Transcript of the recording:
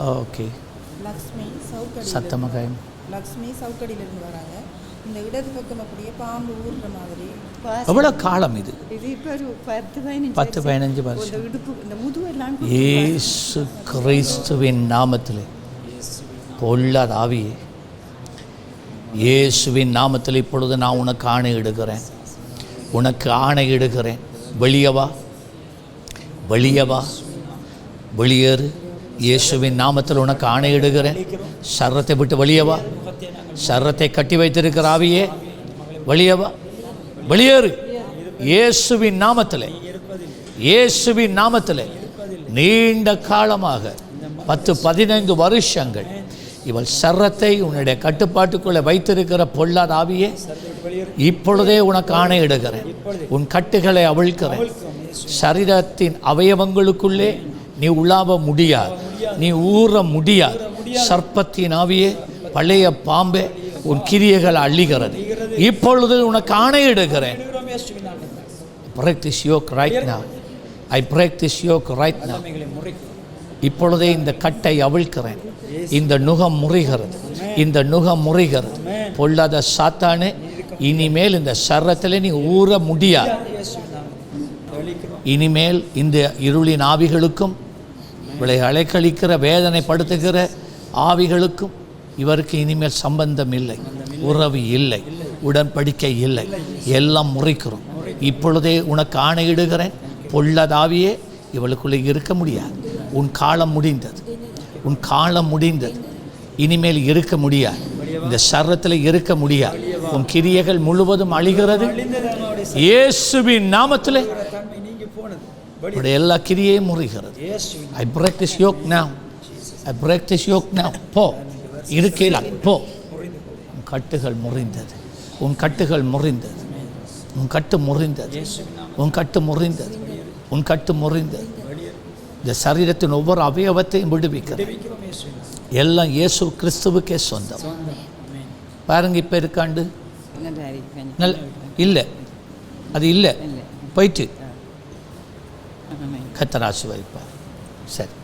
Okay. Lakshmi சவுக்கடி சத்தமாக லக்ஷ்மி சவுக்கடியிலிருந்து வராங்க. இந்த இடது பக்கம் அப்படியே பாம்பு ஊறுற மாதிரி. எவ்வளோ காலம் இது? இது இப்போ ஒரு பத்து பதினஞ்சு பத்து பதினஞ்சு இந்த வருஷம். இடுப்பு இந்த முதுவெல்லாம் இயேசு கிறிஸ்துவின் நாமத்திலே. பொல்லாத ஆவியே. இயேசுவின் நாமத்தில் இப்பொழுது நான் உனக்கு ஆணையிடுகிறேன் உனக்கு ஆணையிடுகிறேன் வெளியே வா. வெளியே வா. வெளியேறு. இயேசுவின் நாமத்தில் உனக்கு ஆணையிடுகிறேன். சரத்தை விட்டு வெளியவா சரத்தை கட்டி வைத்திருக்கிற ஆவியே வெளியவா வெளியேறு. இயேசுவின் நாமத்திலே இயேசுவின் நாமத்திலே நீண்ட காலமாக பத்து பதினைந்து வருஷங்கள் இவள் சரத்தை உன்னுடைய கட்டுப்பாட்டுக்குள்ளே வைத்திருக்கிற பொல்லாத ஆவியே இப்பொழுதே உனக்கு ஆணையிடுகிறேன். உன் கட்டுகளை அவிழ்க்கிறேன். சரீரத்தின் அவயவங்களுக்குள்ளே நீ உலாவ முடியாது. நீ ஊற முடியாது. சர்ப்பத்தின் ஆவியே பழைய பாம்பே உன் கிரியைகள் அள்ளிகிறது இப்பொழுது உனக்கு ஆணையிடுகிறேன். Break this yoke right now. I break this இப்பொழுதே இந்த கட்டை அவிழ்க்கிறேன். இந்த நுகம் முறிகிறது. இந்த நுகம் முறிகிறது. பொல்லாத சாத்தானே இனிமேல் இந்த சரத்தில் நீ ஊற முடியாது. இனிமேல் இந்த இருளின் ஆவிகளுக்கும் இவளை அலைக்கழிக்கிற வேதனைப்படுத்துகிற ஆவிகளுக்கும் இவருக்கு இனிமேல் சம்பந்தம் இல்லை உறவு இல்லை உடன்படிக்கை இல்லை. எல்லாம் முறைக்கிறோம். இப்பொழுதே உனக்கு ஆணையிடுகிறேன். பொல்லதாவியே இவளுக்குள்ளே இருக்க முடியாது. உன் காலம் முடிந்தது. உன் காலம் முடிந்தது. இனிமேல் இருக்க முடியாது. இந்த சரத்தில் இருக்க முடியாது. உன் கிரியைகள் முழுவதும் அழிகிறது. இயேசுவின் நாமத்திலே உடைய எல்லா கிரியையும் முறிகிறது. I break this yoke now. I break this yoke now. போ. இருக்கையில் போ. உன் கட்டுகள் முறிந்தது. உன் கட்டுகள் முறிந்தது. உன் கட்டு முறிந்தது. உன் கட்டு முறிந்தது. உன் கட்டு முறிந்தது. இந்த சரீரத்தின் ஒவ்வொரு அவயவத்தையும் விடுவிக்கிறது எல்லாம் இயேசு கிறிஸ்துவுக்கே சொந்தம். பாருங்க இப்போ இருக்காண்டு. இல்லை. அது இல்லை. போயிட்டு. கத்தராசி வைப்பார் சரி.